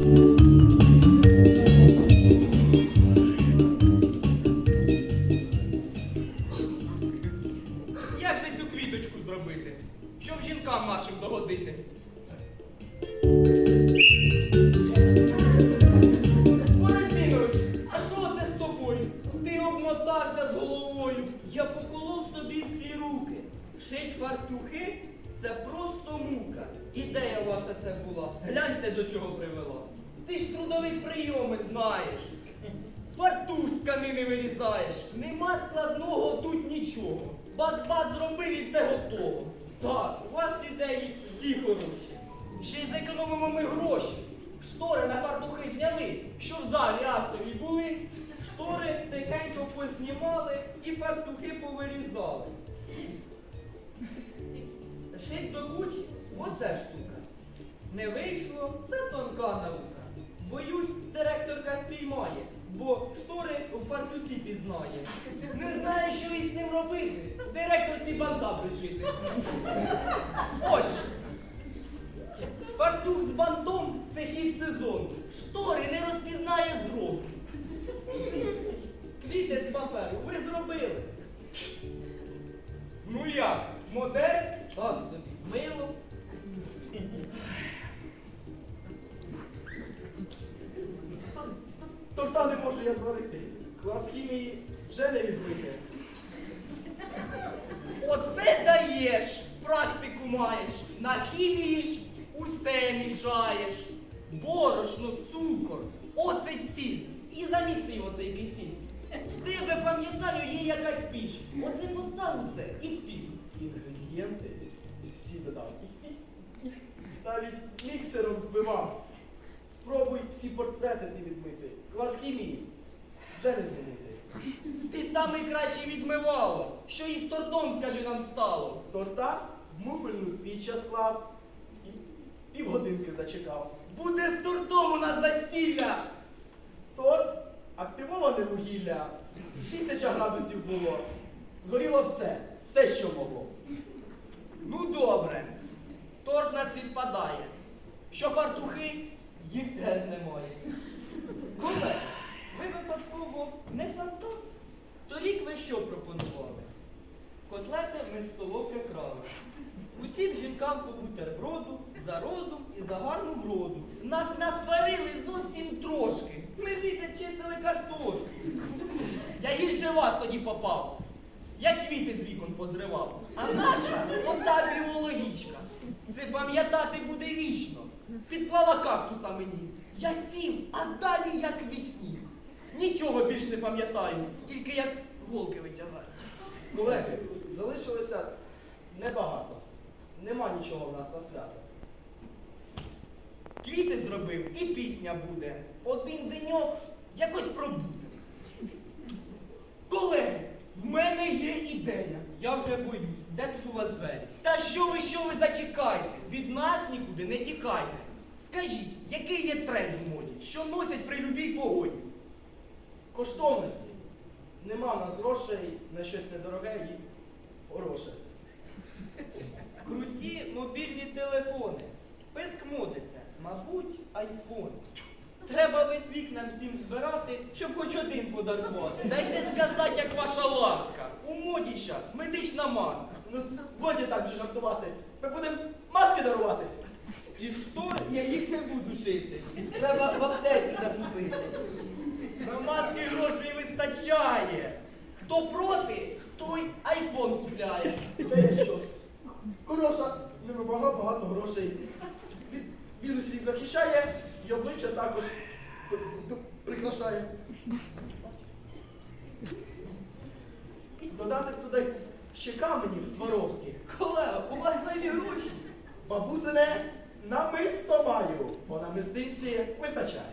Як же цю квіточку зробити, щоб жінкам нашим догодити? Валентинович, а що це з тобою? Ти обмотався з головою. Я поколов собі всі руки. Шить фартухи це просто. Ідея ваша це була. Гляньте до чого привела. Ти ж трудові прийоми знаєш. З тканини вирізаєш. Нема складного тут нічого. Бац-бац зробив і все готово. Так, у вас ідеї всі хороші. Ще й зекономимо ми гроші. Штори на фартухи зняли, що в залі актові були. Штори тихенько познімали і фартухи повирізали. Шить до кучі оце штука. Не вийшло, це тонка наука. Боюсь, директорка спіймає, бо штори у фартусі пізнає. Не знає, що із цим робити. Директорці банта пришити. Ось. Фартух з бантом це хід сезону. Штори не розпізнає зроду. Квіти з паперу ви зробили. Ну як? Модель? Так собі. Мило. Можу я зварити. Клас хімії вже не відбити. Оце даєш, практику маєш. На хімії ж усе мішаєш. Борошно, цукор, оце сіль. І заміси оцей кисіль. В тебе, пам'ятаю, є якась піч. Оце постав усе і спіш. Інгредієнти всі додав. Навіть міксером збивав. Спробуй всі портрети не відмити. Клас хімії вже не змінити. Ти самий кращий відмивало. Що із тортом, скажи нам стало. Торта в муфельну піч склав і півгодинки зачекав. Буде з тортом у нас застілля. Торт активоване вугілля. Тисяча градусів було. Згоріло все, все, що могло. Ну добре. Торт нас відпадає. Що фартухи, їх теж немає. Вроду. Нас насварили зовсім трошки. Ми місяць чистили картошку. Я гірше вас тоді попав. Я квіти з вікон позривав. А наша ота біологічка. Це пам'ятати буде вічно. Підклала кактуса мені. Я сів, а далі як вісні. Нічого більш не пам'ятаю, тільки як голки витягаю. Колеги, залишилося небагато. Нема нічого в нас на свято. Квіти зробив і пісня буде. Один деньок якось пробуде. Колеги, в мене є ідея. Я вже боюсь, де тут у вас двері? Та що ви, що ви зачекайте? Від нас нікуди не тікайте. Скажіть, який є тренд в моді, що носять при любій погоді? Коштовності. Нема в нас грошей на щось недороге і хороше. Круті мобільні телефони. Писк модиться, мабуть, айфон. Треба весь вік нам всім збирати, щоб хоч один подарувати. Дайте сказати, як ваша ласка. У моді щас медична маска. Ну, годі так вже жартувати. Ми будемо маски дарувати. І штор я їх не буду шити. Треба в аптеці закупити. На маски грошей вистачає. Хто проти, той айфон купляє. Та я що? Хороша, не багато грошей. Вірусів їх захищає і обличчя також прикрашає. Додати туди ще каменів Сваровських. Колега, у вас зайві гроші. Бабусине намисто маю, бо на мистинці вистачає.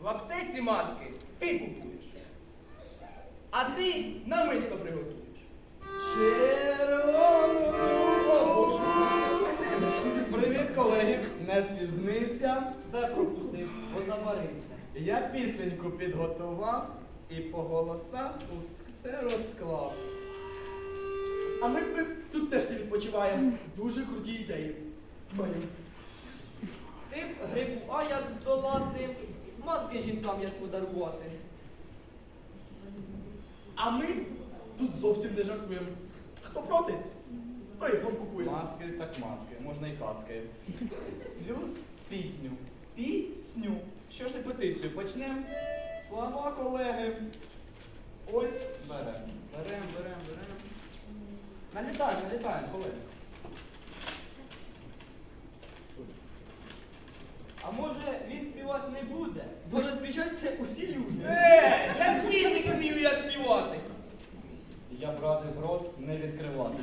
В аптеці маски ти купуєш. А ти намисто приготуєш. Червону. Спізнився. Все пропустив, бо заварився. Я пісеньку підготував і по голосах усе розклав. А ми, ми тут теж не відпочиваємо. Дуже круті ідеї. Маємо. Ти б грибу А як здолати, маски жінкам як подарувати. А ми тут зовсім не жартуємо. Хто проти? Той фон купує. Маски так маски, можна і каски. Плюс пісню. Пісню. Що ж репетицію почнемо? Слова, колеги. Ось беремо. Беремо, беремо, беремо. Налітаємо, налітаємо, колеги. А може він співати не буде, бо розбіжаться усі люди. Е, як вільник вмію я співати. Я б радив рот не відкривати.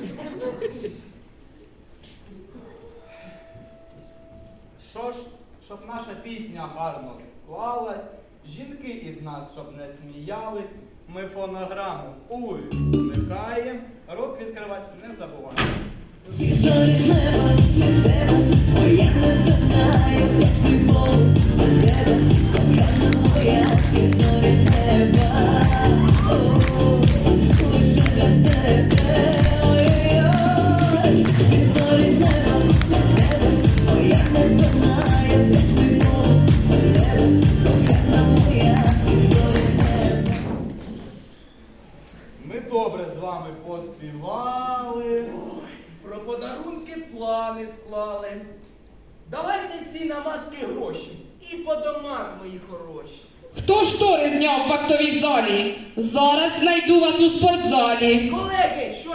Що ж, щоб наша пісня гарно склалась, жінки із нас, щоб не сміялись, ми фонограму увімкаємо, рот відкривати не забуваємо. Вами поспівали. Про подарунки плани склали. Давайте всі на маски гроші і по домах, мої хороші. Хто штори зняв в актовій залі? Зараз знайду вас у спортзалі. Колеги, що